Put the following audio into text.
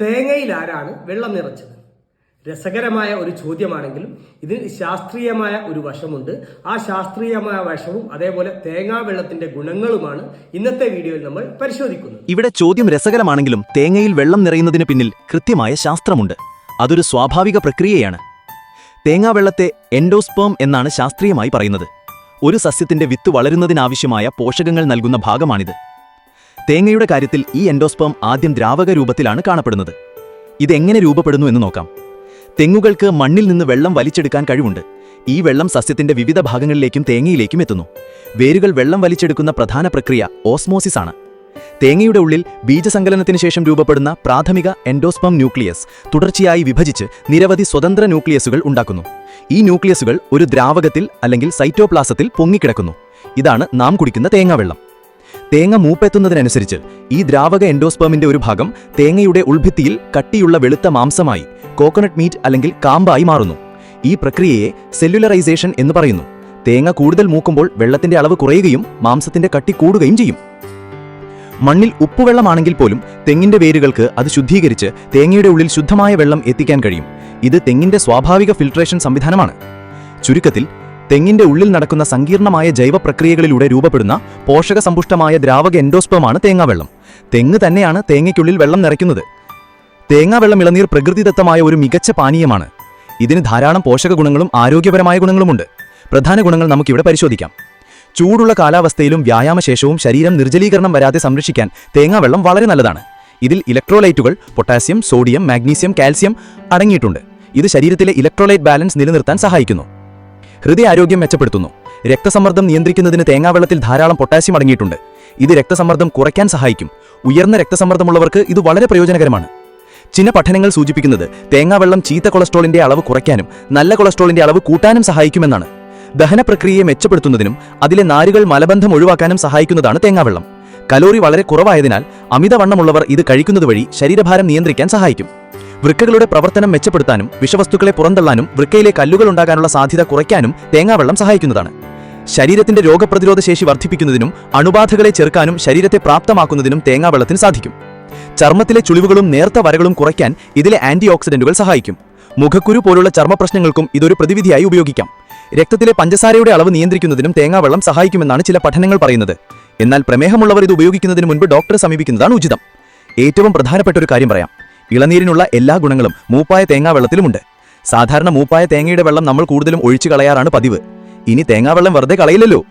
തേങ്ങയിൽ ആരാണ് വെള്ളം നിറച്ചത്? രസകരമായ ഒരു ചോദ്യമാണെങ്കിലും ഇതിന് ശാസ്ത്രീയമായ ഒരു വശമുണ്ട്. ആ ശാസ്ത്രീയമായ വശവും അതേപോലെ തേങ്ങാ വെള്ളത്തിന്റെ ഗുണങ്ങളുമാണ് ഇന്നത്തെ വീഡിയോയിൽ നമ്മൾ പരിശോധിക്കുന്നത്. ഇവിടെ ചോദ്യം രസകരമാണെങ്കിലും തേങ്ങയിൽ വെള്ളം നിറയുന്നതിന് പിന്നിൽ കൃത്യമായ ശാസ്ത്രമുണ്ട്. അതൊരു സ്വാഭാവിക പ്രക്രിയയാണ്. തേങ്ങാ വെള്ളത്തെ എൻഡോസ്പേം എന്നാണ് ശാസ്ത്രീയമായി പറയുന്നത്. ഒരു സസ്യത്തിന്റെ വിത്ത് വളരുന്നതിനാവശ്യമായ പോഷകങ്ങൾ നൽകുന്ന ഭാഗമാണിത്. തേങ്ങയുടെ കാര്യത്തിൽ ഈ എൻഡോസ്പേം ആദ്യം ദ്രാവക രൂപത്തിലാണ് കാണപ്പെടുന്നത്. ഇതെങ്ങനെ രൂപപ്പെടുന്നു എന്ന് നോക്കാം. തെങ്ങുകൾക്ക് മണ്ണിൽ നിന്ന് വെള്ളം വലിച്ചെടുക്കാൻ കഴിവുണ്ട്. ഈ വെള്ളം സസ്യത്തിന്റെ വിവിധ ഭാഗങ്ങളിലേക്കും തേങ്ങയിലേക്കും എത്തുന്നു. വേരുകൾ വെള്ളം വലിച്ചെടുക്കുന്ന പ്രധാന പ്രക്രിയ ഓസ്മോസിസ് ആണ്. തേങ്ങയുടെ ഉള്ളിൽ ബീജസങ്കലനത്തിന് ശേഷം രൂപപ്പെടുന്ന പ്രാഥമിക എൻഡോസ്പം ന്യൂക്ലിയസ് തുടർച്ചയായി വിഭജിച്ച് നിരവധി സ്വതന്ത്ര ന്യൂക്ലിയസുകൾ ഉണ്ടാക്കുന്നു. ഈ ന്യൂക്ലിയസുകൾ ഒരു ദ്രാവകത്തിൽ അല്ലെങ്കിൽ സൈറ്റോപ്ലാസത്തിൽ പൊങ്ങിക്കിടക്കുന്നു. ഇതാണ് നാം കുടിക്കുന്ന തേങ്ങാവെള്ളം തേങ്ങ മൂപ്പെത്തുന്നതിനനുസരിച്ച് ഈ ദ്രാവക എൻഡോസ്പേമിന്റെ ഒരു ഭാഗം തേങ്ങയുടെ ഉൾഭിത്തിയിൽ കട്ടിയുള്ള വെളുത്ത മാംസമായി കോക്കനട്ട് മീറ്റ് അല്ലെങ്കിൽ കാമ്പായി മാറുന്നു. ഈ പ്രക്രിയയെ സെല്ലുലറൈസേഷൻ എന്ന് പറയുന്നു. തേങ്ങ കൂടുതൽ മൂക്കുമ്പോൾ വെള്ളത്തിന്റെ അളവ് കുറയുകയും മാംസത്തിന്റെ കട്ടി കൂടുകയും ചെയ്യും. മണ്ണിൽ ഉപ്പുവെള്ളമാണെങ്കിൽ പോലും തെങ്ങിന്റെ വേരുകൾക്ക് അത് ശുദ്ധീകരിച്ച് തേങ്ങയുടെ ഉള്ളിൽ ശുദ്ധമായ വെള്ളം എത്തിക്കാൻ കഴിയും. ഇത് തെങ്ങിന്റെ സ്വാഭാവിക ഫിൽട്രേഷൻ സംവിധാനമാണ്. ചുരുക്കത്തിൽ തെങ്ങിന്റെ ഉള്ളിൽ നടക്കുന്ന സങ്കീർണമായ ജൈവ പ്രക്രിയകളിലൂടെ രൂപപ്പെടുന്ന പോഷകസമ്പുഷ്ടമായ ദ്രാവക എൻഡോസ്പമാണ് തേങ്ങാവെള്ളം. തെങ്ങ് തന്നെയാണ് തേങ്ങയ്ക്കുള്ളിൽ വെള്ളം നിറയ്ക്കുന്നത്. തേങ്ങാവെള്ളം ഇളനീർ പ്രകൃതിദത്തമായ ഒരു മികച്ച പാനീയമാണ്. ഇതിന് ധാരാളം പോഷക ഗുണങ്ങളും ആരോഗ്യപരമായ ഗുണങ്ങളുമുണ്ട്. പ്രധാന ഗുണങ്ങൾ നമുക്കിവിടെ പരിശോധിക്കാം. ചൂടുള്ള കാലാവസ്ഥയിലും വ്യായാമശേഷവും ശരീരം നിർജലീകരണം വരാതെ സംരക്ഷിക്കാൻ തേങ്ങാവെള്ളം വളരെ നല്ലതാണ്. ഇതിൽ ഇലക്ട്രോലൈറ്റുകൾ പൊട്ടാസ്യം സോഡിയം മാഗ്നീസിയം കാൽസ്യം അടങ്ങിയിട്ടുണ്ട്. ഇത് ശരീരത്തിലെ ഇലക്ട്രോലൈറ്റ് ബാലൻസ് നിലനിർത്താൻ സഹായിക്കുന്നു. ഹൃദയാരോഗ്യം മെച്ചപ്പെടുത്തുന്നു. രക്തസമ്മർദ്ദം നിയന്ത്രിക്കുന്നതിന് തേങ്ങാവെള്ളത്തിൽ ധാരാളം പൊട്ടാസ്യം അടങ്ങിയിട്ടുണ്ട്. ഇത് രക്തസമ്മർദ്ദം കുറയ്ക്കാൻ സഹായിക്കും. ഉയർന്ന രക്തസമ്മർദ്ദമുള്ളവർക്ക് ഇത് വളരെ പ്രയോജനകരമാണ്. ചില പഠനങ്ങൾ സൂചിപ്പിക്കുന്നത് തേങ്ങാവെള്ളം ചീത്ത കൊളസ്ട്രോളിന്റെ അളവ് കുറയ്ക്കാനും നല്ല കൊളസ്ട്രോളിന്റെ അളവ് കൂട്ടാനും സഹായിക്കുമെന്നാണ്. ദഹന പ്രക്രിയയെ മെച്ചപ്പെടുത്തുന്നതിനും അതിലെ നാരുകൾ മലബന്ധം ഒഴിവാക്കാനും സഹായിക്കുന്നതാണ് തേങ്ങാവെള്ളം. കലോറി വളരെ കുറവായതിനാൽ അമിതവണ്ണമുള്ളവർ ഇത് കഴിക്കുന്നത് വഴി ശരീരഭാരം നിയന്ത്രിക്കാൻ സഹായിക്കും. വൃക്കകളുടെ പ്രവർത്തനം മെച്ചപ്പെടുത്താനും വിഷവസ്തുക്കളെ പുറന്തള്ളാനും വൃക്കയിലെ കല്ലുകൾ ഉണ്ടാകാനുള്ള സാധ്യത കുറയ്ക്കാനും തേങ്ങാവെള്ളം സഹായിക്കുന്നതാണ്. ശരീരത്തിന്റെ രോഗപ്രതിരോധ ശേഷി വർദ്ധിപ്പിക്കുന്നതിനും അണുബാധകളെ ചെറുക്കാനും ശരീരത്തെ പ്രാപ്തമാക്കുന്നതിനും തേങ്ങാവെള്ളത്തിന് സാധിക്കും. ചർമ്മത്തിലെ ചുളിവുകളും നേർത്ത വരകളും കുറയ്ക്കാൻ ഇതിലെ ആന്റി ഓക്സിഡന്റുകൾ സഹായിക്കും. മുഖക്കുരു പോലുള്ള ചർമ്മപ്രശ്നങ്ങൾക്കും ഇതൊരു പ്രതിവിധിയായി ഉപയോഗിക്കാം. രക്തത്തിലെ പഞ്ചസാരയുടെ അളവ് നിയന്ത്രിക്കുന്നതിനും തേങ്ങാവെള്ളം സഹായിക്കുമെന്നാണ് ചില പഠനങ്ങൾ പറയുന്നത്. എന്നാൽ പ്രമേഹമുള്ളവർ ഇത് ഉപയോഗിക്കുന്നതിന് മുൻപ് ഡോക്ടറെ സമീപിക്കുന്നതാണ് ഉചിതം. ഏറ്റവും പ്രധാനപ്പെട്ട ഒരു കാര്യം പറയാം. ഇളനീരിനുള്ള എല്ലാ ഗുണങ്ങളും മൂപ്പായ തേങ്ങാ വെള്ളത്തിലുമുണ്ട്. സാധാരണ മൂപ്പായ തേങ്ങയുടെ വെള്ളം നമ്മൾ കൂടുതലും ഒഴിച്ചു കളയാറാണ് പതിവ്. ഇനി തേങ്ങാവെള്ളം വെറുതെ കളയില്ലല്ലോ.